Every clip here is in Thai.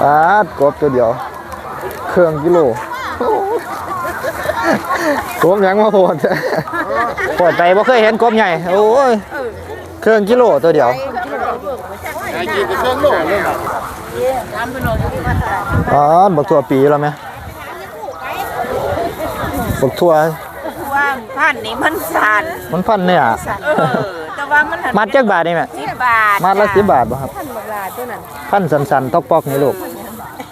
ปาดกบตัวเดียว เครื่องกิโลกบยังมาโหดโหดไปบ่เคยเห็นกบใหญ่ โอ้ย เครื่องกิโลตัวเดียวไอ้กินไปเครื่องโลเลยอ๋อบักทั่วปีแล้วไหมบักทั่วว่าพันนี่มันสั่นมันพันเนี่ยเออแต่ว่ามันมัดจักบาทนี่แม่สิบบาทมัดละสิบบาทบ่ครับพันสันๆตอกปอกนี่ลูก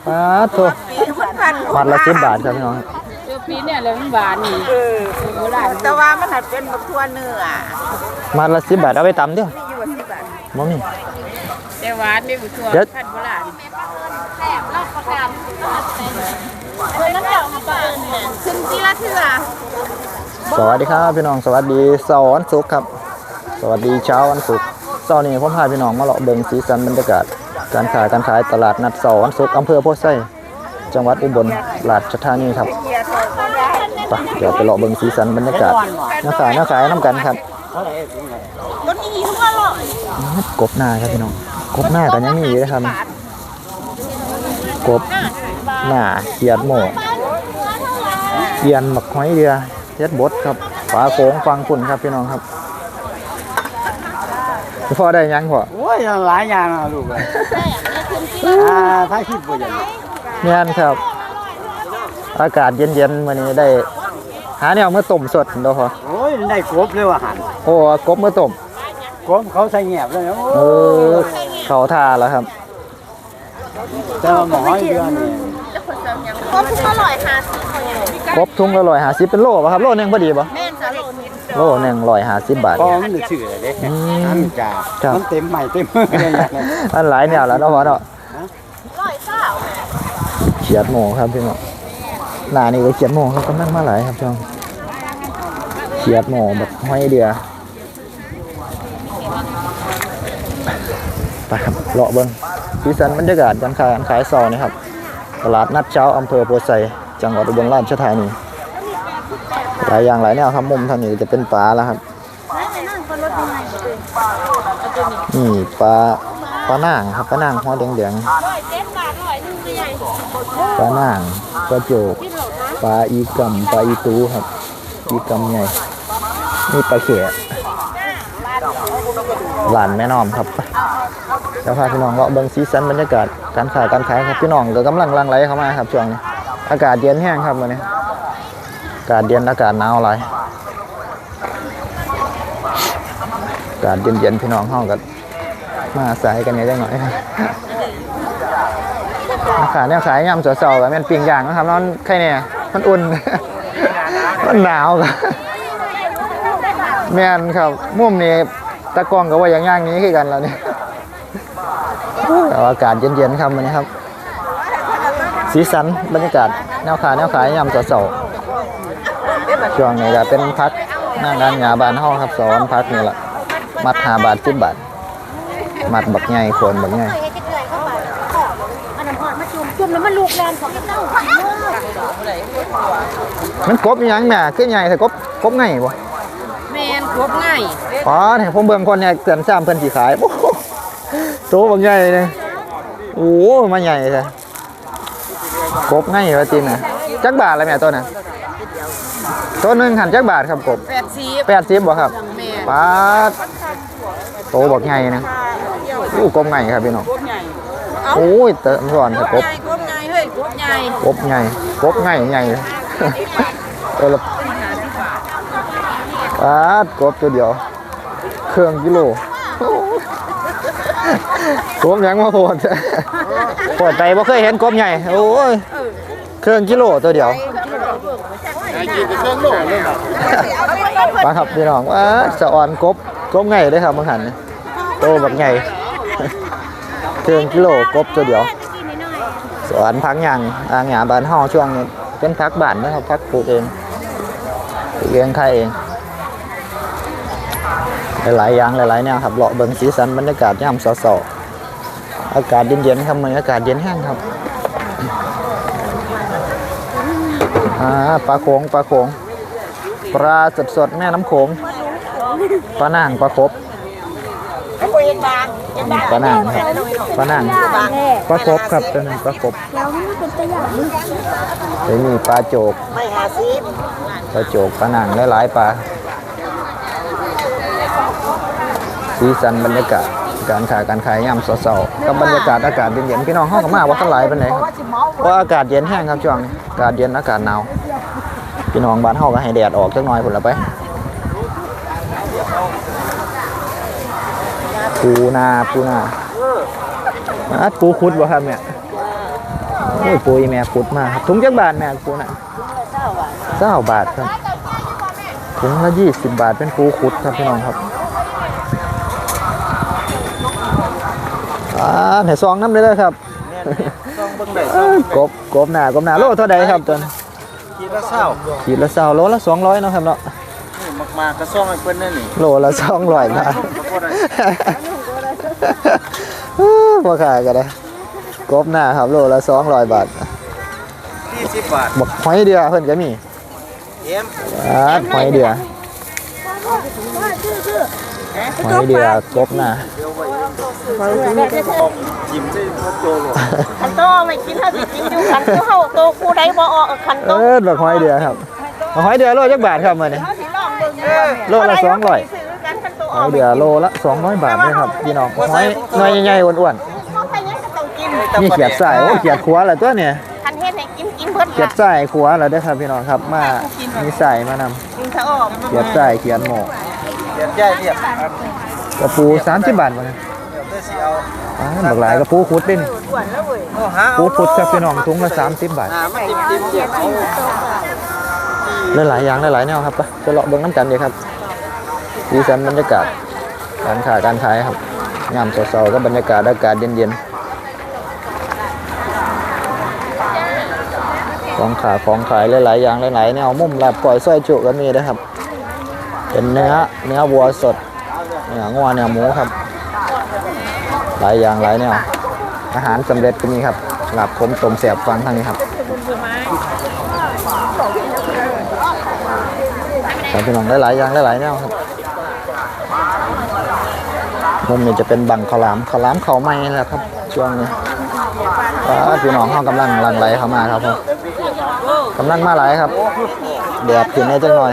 ปาดทั่วมันพันมัดละสิบบาทครับพี่น้องเจอปีเนี่ยเลยมันหวานนี่เออแต่ว่ามันหัดเป็นบักทั่วเนื้อมัดละสิบบาทเอาไปตำเด้อมีอยู่ว่าสิบบาทบ่มีแต่หวานนี่บุตัวเดี๋ยวพันโบราณขึ้นทีละเทื่อสวัสดีครับพี่น้องสวัสดีเสาร์วันศุกร์ครับ สวัสดีเช้าวันศุกร์เช้านี้ผมพาพี่น้องมาเลาะเบิ่งสีสันบรรยากาศ การขายการขายตลาดนัดเสาร์วันศุกร์อำเภอโพธิ์ไส้จังหวัดอุบลราชธานีครับไปเดี๋ยวไปเลาะเบิ่งสีสันบรรยากาศน้าขายน้าขายน้ำกันครับต้นนี้หิวอร่อยกบหน้าครับพี่น้องกบหน้ากันยังมีอยู่นะครับกบหน้าเขียดหมูเกียนหมักหอยเรือเฮ็ดบดครับฝาโค้งฟังคุณครับพี่น้องครับ พอได้ยังพอโอ้ยหลายอย่างนะลูกเลยอ่าถ้าคิดว่าอย่างนี้เนียนครับ อากาศเย็นๆวันนี้ได้ หาแนวเมื่อต้มสดเด้อพอโอ้ยได้กบเลยว่าหันโอ้กบเมื่อต้มกบเขาใส่แงบเลยนะเออเขาทาแล้วครับแต่ว่าหมอเดือนนี่ก็อร่อยค่ะกบทุ่งละร้อยหาสิบเป็นโลป่ะครับโลหนึงพอดีป่ะแม่นจะโล โลหนึ่งร้อยหาสิบบาทพอมันได้ชื่อเลยเด้อืมนั่นจ้าครับ มันเต็มใหม่เต็มมือเลยอย่างนี้อันหลายแนวแล้วเนาะพอเนาะร้อยเก้าเขียดหมูครับพี่น้องหน้านี่ก็เขียดหมูครับกำลังมาหลายครับพี่น้องเขียดหมูแบบห้อยเดือไปครับเลาะเบิ้งสีสันบรรยากาศการขายการขายซอนี่ครับ ตลาดนัดเช้าอำเภอโพธิ์ไซจังหวัดอุบลราชธานี หลายอย่างหลายแนวครับมุมทางนี้จะเป็นปลาแล้วครับนี่ปลาปลาหนางครับปลาหนางหัวแดงๆปลาหนางปลาโจกปลาอีกำปลาอีตูครับ อีกำใหญ่นี่ปลาเขียหลานแม่น้อมครับเดี๋ยวพาพี่น้องเลาะเบิ่งสีสันบรรยากาศการขายการขายครับพี่น้องก็กำลังลังไหลเข้ามาครับช่วงนี้อากาศเย็นแห้งครับวันนี้ากาศเย็นอากาศหนาวหลายอากาศเย็นๆพี่น้องห้องกันมาสายกันเนี่ยได้หน่อยครับมาขายเนี่ยขายยำเสาๆกับแม่นปิ้งย่างนะครับนอนใครเนี่ยมันอุ่น มันหนาวครับแม่นครับมุมนี้ตะกองก็ว่าอย่างย่างนี้คือกันแล้วเนี่ยอากาศเย็นๆครับวันนี้ครับ สีสันบรรยากาศแนวขายแนวขายยำเสาๆ ช่วงนี้ก็เป็นพักหน้างานหยาบานเฮาครับสอนพักนี่แหละมัดหาบาทสิบบาทมัดบักใหญ่โคนบักใหญ่เคยจะเกลือเข้าไปอันนั้นพอดมาจุ่มจุ่มแล้วมันลูกแรงของเจ้ามันกบอีหยังแม่คือใหญ่แต่กบกบไงบ่แมนครบง่ายอ๋อเนี่ยผมเบิ่งคนเนี่ยเกิน3เพิ่นสิขายโอ้โหตัวบักใหญ่เลยโอ้โหมาใหญ่แท้กบไงว่าจริงน่ะจักบาทละแม่ตัวน่ะ ตัวหนึงหันจักบาทครับกบแปดสิบแปดสิบบ่ครับแมนปาดโตบักใหญ่นะอู้กบไงครับพี่น้องครบใหญ่โอ้ยเติมก่อนครับกบใหญ่ครบใหญ่เฮ้ยครบใหญ่กบไงกบไงใหญ่เลยเออละปาดกบตัวเดียว เครื่องกิโลกบยังมาโหดโหดไปบ่เคยเห็นกบใหญ่โอ้ยเครื่องกิโลตัวเดียว มาครับพี่น้องว่าสะออนกบกบไงเลยครับบางหันโตแบบไงเครื่องกิโลกบตัวเดียว สวนพักยังอางหยาบ้านเฮาช่วงนี้เป็นพักบ้านนะครับพักปลูกเองปลูกเองขายเองหลายๆอย่างหลายๆแนวครับเลาะเบิ่งสีสันบรรยากาศยามสาๆอากาศเย็นๆครับมือนี้อากาศเย็นแห้งครับ อ่าปลาโขงปลาโขงปลาสดๆแม่น้ำโขงปลานางปลาครบเขาเห็นบางปลาหนังครับปลาหนังปลากบครับตัวนึงปลากบนี่เป็นมีปลาโจกปลาโจกปลาหนังหลายๆปลาสีสันบรรยากาศการขายการขายยามเสาๆกับบรรยากาศอากาศเย็นๆพี่น้องห้องกับมาว่าเท่าไหร่เป็นไหนครับ เพราะอากาศเย็นแห้งครับช่วงนี้อากาศเย็นอากาศหนาวพี่น้องบ้านเฮาก็ให้แดดออกจักหน่อยพุ่นละไปปูนาปูนาอัดปูคุดบ่ครับเนี่ยโอ้ยปูอีแม่คุดมากครับถุงจักบาทแม่ปูน่ะเก้าบาทครับถุงละยี่สิบบาทเป็นปูคุดครับพี่น้องครับอ่าไหนซองน้ำได้เลยครับ เบิ่งได้เอ้ยกบกบหน้ากบหน้าโลเท่าใดครับตัวนี้ขีดละเศร้าขีดละเศร้าโลละสองร้อยเนาะครับเนาะนี่มากๆกระซ่องให้เพิ่นนั่นนี่โลละสองร้อยบาทบ่ได้พอขายกันเลยกบหน้าครับโลละสองร้อยบาท20บาทบักหอยเดียวเพิ่นก็มีเอ็มอ่าหอยเดียวหอยเดียวกบหน้า จิ้มใส่พ่อโจโลขันโตไม่กินถ้าสิกินอยู่ขันโตเฮาโตกูได้บ่ออกขันโตเออบักหอยเดียวครับบักหอยเดียวโลจักบาทครับมื้อนี้เฮาสิลองเบิ่งดูโลละสองร้อยซื้อกันขันโตหอออยกเดียวโลละสองร้อยบาทเลยครับพี่น้องหอยหน่วยใหญ่ๆอ้วนบ่ไปยังก็ต้องกินๆนี่เขียดใส่โอ้ยเขียดขัวละตัวเนี่ยคันเฮ็ดให้กินกินเพิ่นเขียดใส่ขัวแล้วได้อครับพี่น้องครับมามีใส่มานำกินซะออกเขียดใส่เขียดหมูเดี๋ยวย่ายเรียบครับกระปู30บาทมาเดี๋ยวเด้ อสิเอาอ่าบักหลายกระปูคุดเด่นเอาหาปูคุดครับพี่น้องถุงละ30บาทหามาจิ้มๆเดี๋ยวเอาหลายๆอย่างหลายๆแนวครับไปจะเลาะเบิ่งน้ำกันเลยครับดีสันบรรยากาศการขายการขายครับยามเช้าๆก็บรรยากาศอากาศเย็นๆของขายของขายหลายๆอย่างหลายๆแนวมุมลาบก่อยซอยจุก็มีนะครับ เป็นเนื้อเนื้อวัวสดเนื้องัวเนื้อหมูครับ หลายอย่างหลายแนวอาหารสำเร็จก็มีครับหลาบผมต้มแสบฟังทางนี้ครับครับพี่น้องหลายๆอย่างหลายๆแนวครับมุมนี้จะเป็นบังข้าวหลามข้าวหลามเขาวไม้แหละครับ ช่วงนี้ก็พี่น้องเขากำลังหลังไหลเข้ามาครับผมกำลังมาหลายครับแดดขึ้นแน่จังหน่อย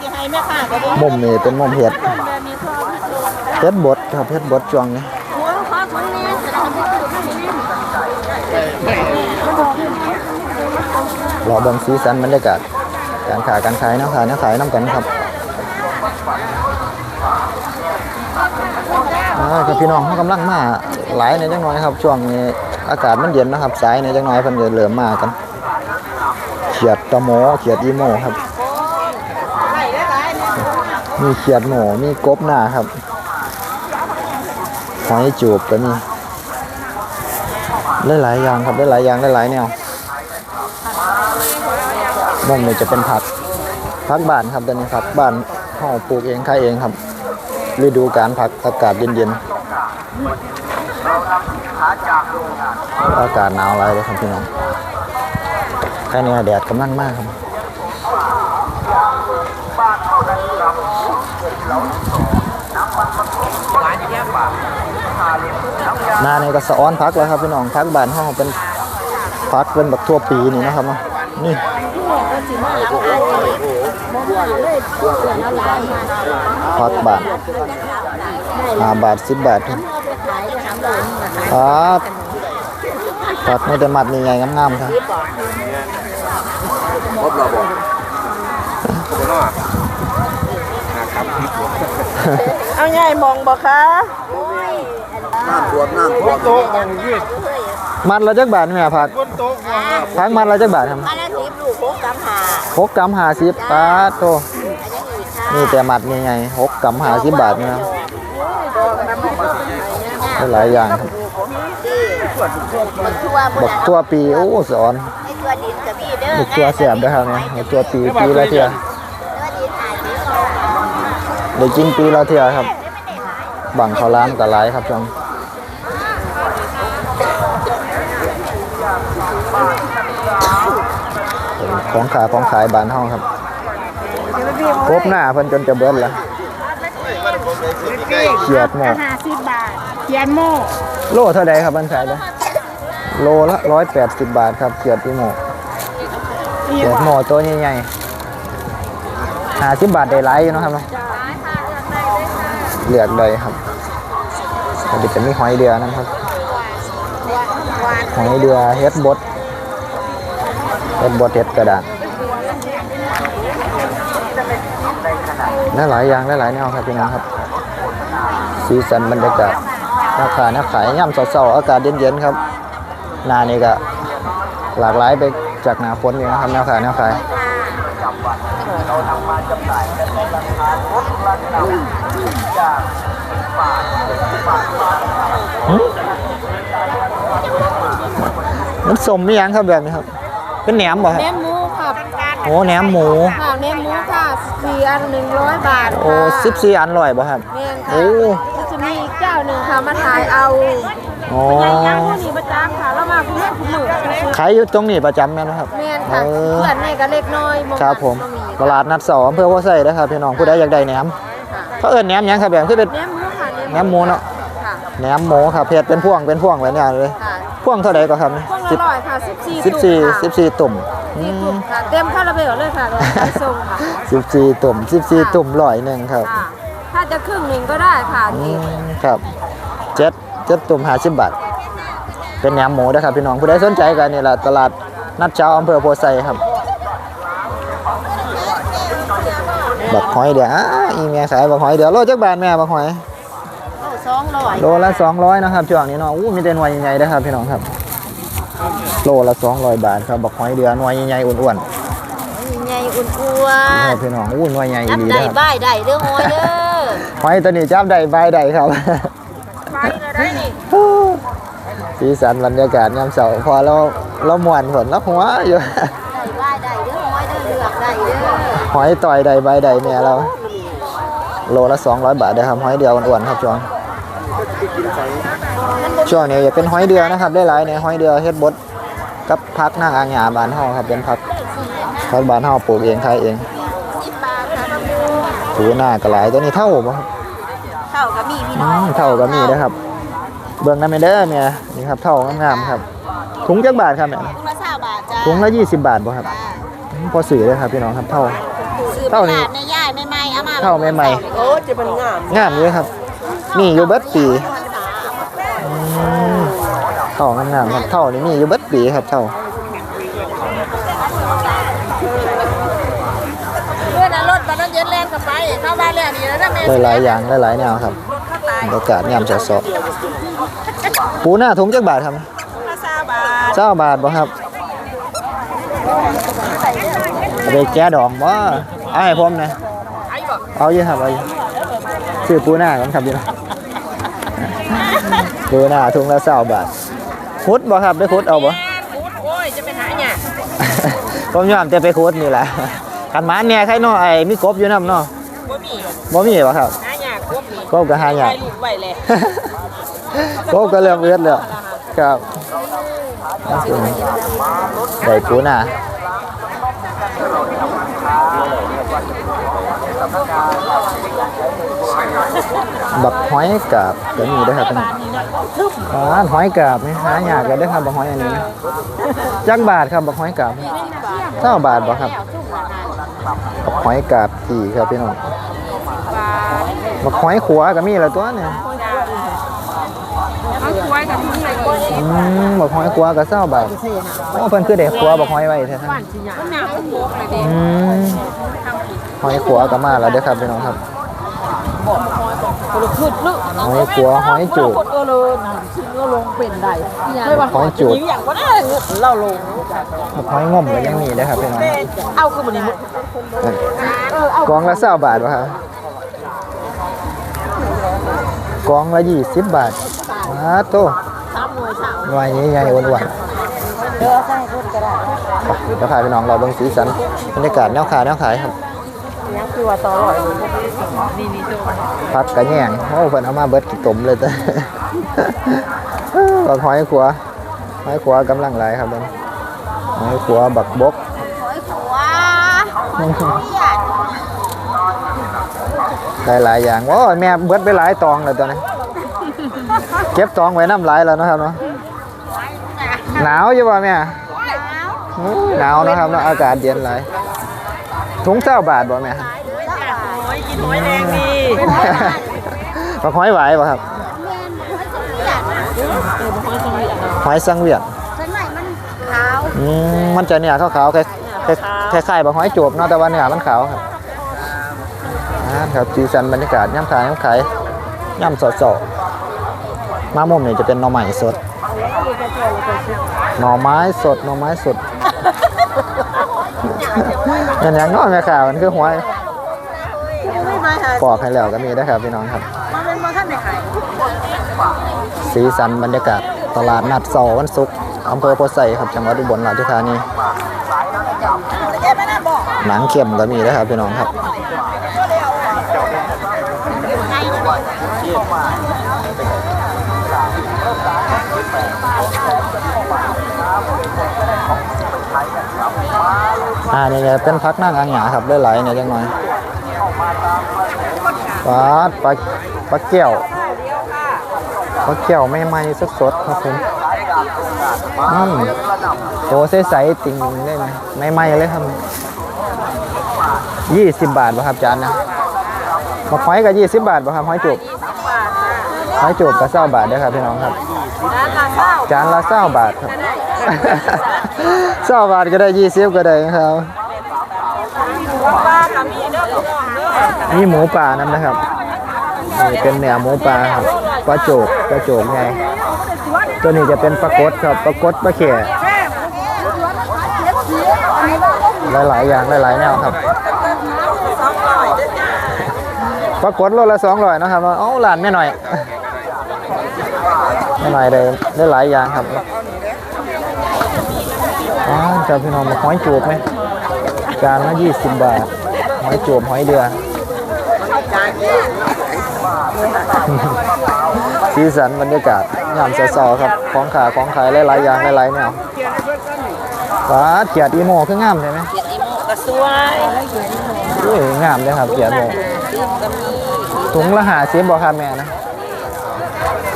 สิให้แม่ค้าก็ได้มุมนี้เป็นมุมเห็ดเห็ดบดครับเห็ดบดช่วงนี้ รอเบิ่งสีสันบรรยากาศ การขายการขายนาะขายนาะขายน้ำกันครับอ่าครับพี่น้องเขากำลังมาหลายในจังน้อยครับ ช่วงนี้อากาศมันเย็นนะครับ สายในจังน้อยเพิ่นจะเริ่มมากัน เขียดตะโหมเขียดอีโมครับ มีเขียดหมูมีกบหน้าครับหอยจูบก็มี ได้หลายอย่างครับได้หลายอย่างได้หลายแนวมุมนี้จะเป็นผักผักบ้านครับตัวนี้ผักบ้านเฮาปลูกเองขายเองครับฤดูการผักอากาศเย็นๆอากาศหนาวอะไรเลยครับพี่น้องแค่นี้แดดกำลังมากครับหน้านี่ก็สะอ้อนพักแล้วครับพี่น้องพักบ้านห้องเป็นพักเป็นแบบทั่วปีนี่นะครับเนาะนี่พักบาทห้าบาทสิบบาทครับครับพักไม่แต่มัดนี่ไงงามๆครับครบเนาะหาครับเอาใหญ่มองบ่คะ น้ำท่วมน้ำท่วมโต๊ะบางยืดมัดละจักบาทนี่แม่พักบนโต๊ะวางพักมัดละจักบาทครับอันนั้นสิบลูกโคกกำหาหกกำหาสิบบาทโตนี่แต่มัดนี่ไงหกกำหาสิบบาทนี่นะหลายอย่างครับมันทั่วบ่บักตัวปีโอ้สอนไอ้ตัวดินกับพี่เด้อบักตัวเสียบนะครับเนี่ยบักตัวปีปีละเทื่อตัวดินหาสิได้กินปีละเทื่อครับบังข้าวหล้ามกับหลายครับจัง ของขายของขายบ้านห้องครับครบหน้าเพิ่นจนจะเบิดแล้วเขียดหมดห้าสิบบาทเขียนโม่โลเท่าใดครับบันขายเด้อโลละร้อยแปดสิบบาทครับเขียดอีโมเขียดโมตัวใหญ่ๆห้าสิบบาทได้หลายอยู่เนาะครับเนาะเลือกได้ครับเดี๋ยวจะมีหอยเดือนะครับหอยเดือเฮ็ดบด เฮ็ดบดเฮ็ดกระดาษน่าหลายอย่างหลายแนวครับพี่น้องครับ สีสันบรรยากาศราคายนักขายย่ำเศร้าๆอากาศเย็นๆครับนานี่ก็หลากหลายไปจากหนาฝนอยู่นะครับแนวขายแนวขายหึมันสมไม่ยังครับแบบนี้ครับ เป็นแหนมบ่ครับแหนมหมูค่ะโอ้แหนมหมูค่ะแหนมหมูค่ะสี่อันหนึ่งร้อยบาทโอ้ค่ะสิบสี่อันร่อยบ่ครับแม่นค่ะโอ้แล้วจะมีอีกเจ้าหนึ่งค่ะมาถ่ายเอาโอ้เป็นยังยังผู้นี้ประจำค่ะแล้วมาคุณแม่คุณหมื่นขายอยู่ตรงนี้ประจำแม่นบ่ครับแม่นค่ะเออเพื่อนแม่ก็เล็กน้อยงครับผมก็ตลาดนัดสองอำเพื่อว่าใส่นะครับพี่น้องผู้ใดอยากได้แหนมเขาเอิ้นแหนมหยังครับแบบคือเป็นแหนมหมูค่ะแหนมหมูเนาะค่ะแหนมหมูครับเพจเป็นพ่วงเป็นพ่วงไว้เนี่ยเลยค่ะ พ่วงเท่าไหร่ก็ครับนี่พวงสิบละร้อยค่ะสิบสี่สิบสี่สิบสี่ตุ่มอืสี่มตุ่มค่ะเต็มคาราเบลเลยค่ะเราไปส่งค่ะสิบสี่ตุ่มสิบสี่ตุ่มร้อยหนึ่งครับ ค่ะ ถ้าจะครึ่งหนึ่งก็ได้ค่ะอืนี่มครับเจ็ดเจ็ดตุ่มห้าสิบบาท เป็นแหนมหมูนะครับพี่น้องผู้ใดสนใจกันนี่แหละตลาดนัดเช้าอำเภอโพไซครับบักหอยเดี๋ยวอ่าอีเมียขายบักหอยเดี๋ยวโลจักบาทแม่บักหอย สองร้อยโลละ200นะครับช่วงนี้เนาะอู้มีแต่หน่วยใหญ่ๆนะครับพี่น้องครับ โลละ200บาทครับบักหอยเดือหน่วยใหญ่ๆอ้วนใหญ่อุ่นอ้วๆนี่นครับพี่น้องอู้หน่วยใหญ่จับดีได้นะครับบ่ายได้เด้อโอยเด้อหอยตัวนี้จับได้ใบได้ครับไปเลยได้นี่สีสันบรรยากาศยามเสาร์พอเราเราม่วนฝนแล้วหัวอยู่ได้บ่ายได้เด้อโอยเด้อเลือกได้เด้อหอยต่อยใดใบใดแม่เรา โลละ200บาทเด้อครับหอยเดียวอ้วนๆครับช่วง ช่วงนี้อย่าเป็นหอยเดือนะครับได้หลายเนี่ยหอยเดือเฮ็ดบดกับพักนางอางหยาบานเฮาครับเป็นพักพักบานเฮาปลูกเองขายเองสิบบาทค่ะน้ำมูถูหน้ากระหลายตัวนี้เท่าบ่ครับเท่ากับมีพี่อืน้องมเท่าก็มีนะครับ เบิ่งนำเด้อเมียนี่ครับเท่างามๆครับถุงจักบาทครับเนี่ยถุงละสามบาทจ้าถุงละ20บาทบ่ครับอืมพอซื้อเลยครับพี่น้องครับเท่าซื้อเท่านี้ตลดในย่ายใหม่ๆเอามาเท่าใหม่ๆโอ้จะมันงามงามเลยครับมีอยู่เบิดปีอืม เท่างามๆครับเท่านี่มีอยู่เบิดปีครับเท่าเพื่อนรถบันนั้นเย็นแล่นกับไปเข้าบ้านแล้วนี่แล้วแม่หลายๆอย่างหลายๆแนวครับบรรยากาศยามเช้าๆปูหน้าถุงจักบาทครับละสามบาทเจ้าบาทบ่ครับเอาไปแก้ดองบ่เอาให้ผมนะเอาอยู่ครับเอาอยู่ซื้อปูหน้ากันครับพี่น้องปูหน้าถุงละเศร้าบาท คุดบ่ครับได้คุดเอาบ่โอ้ยจะไปหาเนี่ยผมยอมจะไปคุดนี่แหละขันหมาเนี่ยใครเนาะไอ้มีกบอยู่นำเนาะบ่มีบ่มีบ่ครับหาเนี่ยครบนี่กบก็หายากไปลูกไว้เลยกบก็เริ่มเอื้อดแล้วครับได้ปูหน้าบักหอยกาบก็มีด้วยครับ อ๋อหอยกาบนี่หายากเลยเด้อครับบักหอยอันนี้นะจักบาทครับบักหอยกาบเท่าบาทบ่ครับบักหอยกาบกี่ครับพี่น้องบักหอยขัวก็มีแล้วตัวเนี่ยเอาถ้วยกับถุงเลยก่อนอืมบักหอยขัวก็เท่าบาทโอ้เพิ่นคือได้ขัวบักหอยไว้แท้ๆมันหนาวโบกเลยเด้อืมหอยขัวก็มาแล้วเด้อครับพี่น้องครับ หอยขัวหอยจูบเออเลยซึ่งก็ลงเป็นได้หอยจูบอย่างว่าได้เราลงหอยงมก็ยังมีเด้ครับพี่น้องเอาคือมันนี่กองละเศร้าบาทวะครับกองละยี่สิบบาทมาโตหน่วยน่วยนี้ใหญ่อ้วนเด้อใส่คนก็ได้ๆเดี๋ยวพาพี่น้องเราเบิ่งสีสันบรรยากาศแนวขายแนวขายครับ ยังคือว่าต่อร่อยพักกระแยงโอ้เพิ่นเอามาเบิดกี่ตมเลยแต่บักหอยขัวหอยขัวกำลังหลครับเบิ่งหอยขัวบักบกหอยขัวหอยขัวหยาดหลายหลายอย่างโอ้ยแม่เบิดไปหลายตองเลยตัวนี้เก็บตองไว้น้ำลายแล้วนะครับเนาะหนาวอยู่ป่ะแม่อู้หนาวนะครับเนาะอากาศเย็นหลาย ถุงเจ้าบาทบ่แม่กินหอยแดงดีบักหอยไหวป่ะครับหอยสังเวียนเส้นไหนมันขาวอืมมันจะเนี่ยขาวๆคล้ายคล้ายคล้ายๆบักหอยจูบเนาะแต่ว่าเนี่ยมันขาวครับอ่าครับสีสันบรรยากาศย่ำขายย่ำขายย่ำสดสดๆมามุมนี่จะเป็นหน่อไม้สดหน่อไม้สดหน่อไม้สด อย่างอย่างน้อยแม่ข่าวมันคือหัวไม่มาหาปอกให้แล้วก็มีนะครับพี่น้องครับมาเป็นมาท่านไหนขายสีสันบรรยากาศตลาดนัดเสาร์วันศุกร์อำเภอโพธิ์ไซครับจังหวัดอุบลราชธานีแกไม่น่าบอกหนังเข็มก็มีนะครับพี่น้องครับ อ่านี่จะเป็นพักนั่งอ่างหยาครับได้หลายเนี่ยจังหน่อยปลาดปลาปลาเกี่ยวปลาเกี่ยวไม่ไหม้สดๆครับผมอืมโตใสๆติ่งได้ไหมไม่ไหม้เลยครับยี่สิบบาทป่ะครับจานนะมาหอยกับยี่สิบบาทป่ะครับหอยจูบหอยจูบกับเศร้าบาทเด้อครับพี่น้องครับ จานละเศร้าบาทครับ เศร้าบาทก็ได้ยี่สิบก็ได้ครับป้ากับมีเด้อพี่น้องเด้อนี่หมูป่านั่นนะครับนี่เป็นเนื้อหมูป่าครับปลาโจกปลาโจกไงตัวนี้จะเป็นปลากดครับปลากดปลาเข่หลายๆอย่างหลายๆแนวครับสองร้อยเด้อจ้าปลากดโลละสองร้อยนะครับเอ้าหลานไม่หน่อยไม่หน่อยเลยได้หลายอย่างครับ อ๋อจะพี่น้องมาหอยจูบไหมจานละยี่สิบบาทหอยจูบหอยเดือสีสันบรรยากาศงามเสอๆครับของขาของขายหลายๆอย่างหลายๆแนวว้าเขียดอีโมคืองามใช่ไหมกระสวยอุ้ยงามเลยครับเขียดโมถุงละหาสิบบ่ครับแม่นะ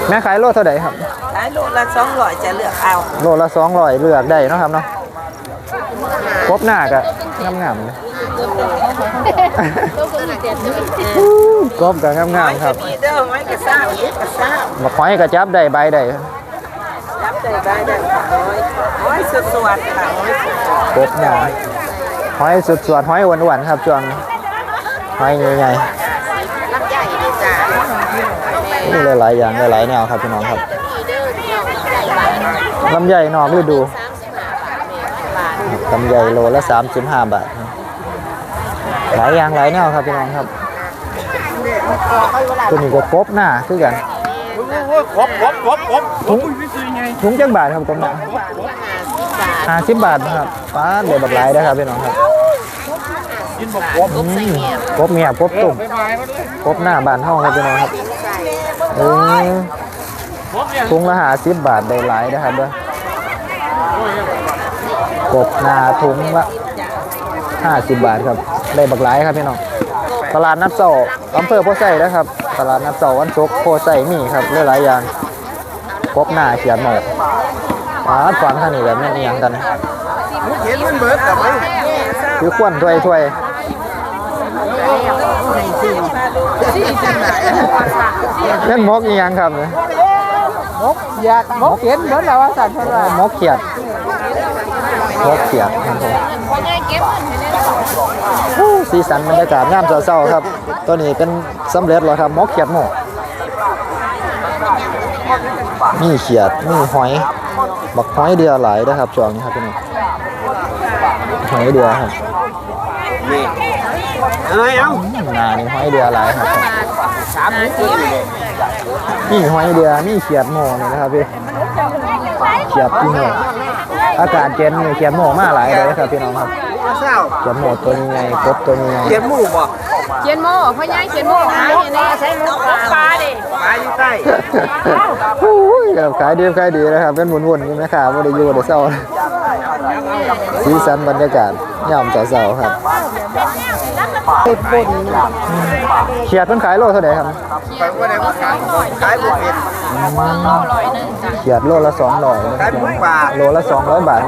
แม่ขายโลเท่าไหร่ครับขายโลละสองร้อยจะเลือกเอาโลละสองร้อยเลือกได้เนาะครับเนาะ ครบหน้ากะงามๆเลยกบกับงามๆครับมีเด้อไม้กระซ่ากระซ่ามาขอยกระจับได้ใบได้ครับรับใจได้ได้ค่ะร้อยร้อยสุดสวัสดิ์ค่ะร้อยสุดสวัสดิ์กบหนาหอยสุดสวดหอยหวานๆครับจวงหอยใหญ่รับใหญ่เลยจ้าๆนี่หลายๆอย่างหลายๆแนวครับพี่น้องครับลำไยนอกฤดู ลำไยโลละ35บาทครับหลายอย่างหลายแนวครับพี่น้องครับตัวนี้ก็กบหน้าคือกันครบครบครบครบถุงถุงจักบาทครับกบหน้าห้าสิบบาทนะครับป้าดเลยบักหลายนะครับพี่น้องครับกินบอกครบอืมกบเมียบกบตุ่มไปไปมาเลยกบหน้าบ้านห้องครับพี่น้องครับเออครบเนี่ยถุงละหาสิบบาทได้หลายนะครับเด้อ กบหน้าถุงละห้าสิบบาทครับ ได้บักหลายครับพี่น้อง ตลาดนัดเสาร์อำเภอโพไซนะครับ ตลาดนัดเสาร์วันศุกร์โพไซมีครับหลายๆอย่างกบหน้าเขียนหมอกป้าดฟังท่างนี้แบบนี้นี่ยังกันเห็นมันเบิดแต่ไม่คือควนถ้วยถ้วยเล่นมกอีหยังครับเนี่ยอยากมกเห็นเหมือนเราว่าสัตว์เท่าไหร่มกเขียด มกเขียดครับผมโอ้สีสันบรรยากาศงามเศร้าๆครับ ตัวนี้เป็นสำเร็จแล้วครับมกเขียดหมกมีเขียดมีหอย บักหอยเดือหลายนะครับช่วงนี้ครับพี่น้องหอยเดือครับเอ้ยเอ้าหนานี่หอยเดือหลายครับสามนิ้วเลยมีหอยเดือมีเขียดหมกนี่นะครับพี่เขียดพี่หมก อากาศเย็นนี่เขียดหมกมาหลายเลยครับพี่น้องครับมาเศร้าเขียดหมกตัวนี้ไงกบตัวนี้ไงเขียนหมูบ่เขียนโม่พ่อใหญ่เขียนโม่หาอย่างนี้ใช้ลูกปลาดิปลาอยู่ใต้โอ้ยครับขายดีขายดีนะครับเป็นวุ่นๆอยู่ไหมครับไม่ได้อยู่ได้เศร้าสีสันบรรยากาศย่ำเศร้าๆครับเขียดเพิ่นขายโลเท่าไหร่ครับไปว่าไหนมาขาย ขายบุฟเฟ่เขียดโลละสองร้อยนะครับโลละสองร้อยบาท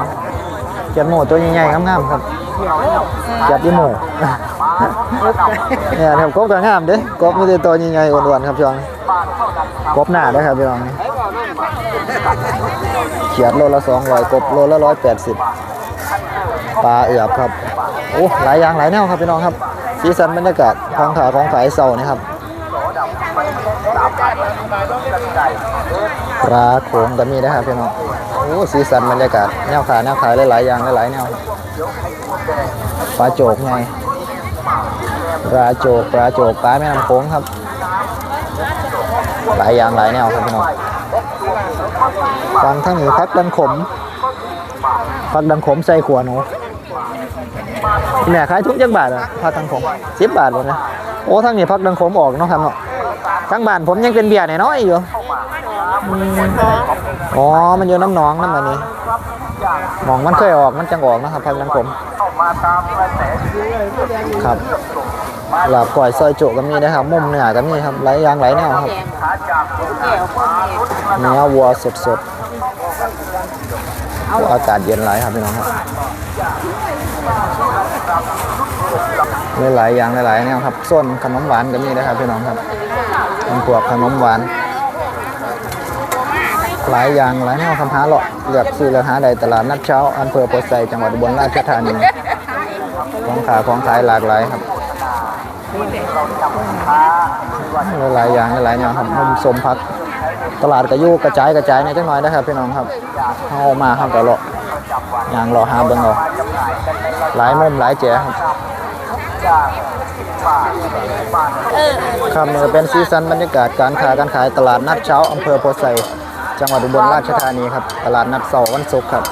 เขียดหมูตัวใหญ่ๆงามๆครับเขียดยี่หมูเนี่ยครับกบก็งามเด้กบมีแต่ตัวใหญ่ๆอ้วนๆครับพี่น้องกบหน้าเด้อครับพี่น้องเขียดโลละสองร้อยกบโลละร้อยแปดสิบปลาเอือบครับโอ้หลายอย่างหลายแนวครับพี่น้องครับสีสันบรรยากาศของขาของขายเสาร์นี่ครับ ปลาโขงก็มีนะครับพี่น้องโอ้สีสันบรรยากาศแนวขายแนวขายหลายๆอย่างหลายๆแนวปลาโจกไงปลาโจกปลาโจกปลาแม่น้ำโขงครับ หลายอย่างหลายแนวครับพี่น้องฟังทั้งนี้พักดันขมพักดันขมใส่ขวหนูแม่ขายทุกจักบาทอะพักดันขมสิบบาทเลยนะโอ้ทั้งนี้พักดันขมออกเนาะครับเนาะ ทั้งบ้านผมยังเป็นเบียร์น้อยๆอยู่อ๋อ มันอยู่น้ำหนองน้ำอันนี้หนองมันเคยออกมันจังออกนะครับพันธุ์นังผมครับหลาบก่อยซอยโจก็มีนะครับมุมเนื้อก็มีครับหลายอย่างหลายแนวครับเนื้อวัวสดสดๆอากาศเย็นหลายครับพี่น้องครับหลายๆอย่างหลายๆแนวครับส้นขนมหวานก็มีนะครับพี่น้องครับ เป็นพวกขนมหวาน หลายอย่างหลายแนวคำหาเลาะเลือกซื้อเลือกหาใดตลาดนัดเช้าอำเภอโพไซจังหวัดอุบลราชธานีของขาของขายหลากหลายครับหลายอย่างหลายแนวครับมุมสมพักตลาดกระยุกระจายกระจายในจังหน่อยนะครับพี่น้องครับเข้ามาเข้ากับเลาะยางรอหาเบิ่งเอาหลายมุมหลายแจ๋ครับ ครับนี่ก็เป็นซีซันบรรยากาศการค้าการขายตลาดนัดเช้าอำเภอโพไซจังหวัดอุบลราชธานีครับ ตลาดนัดเสาร์วันศุกร์ครับ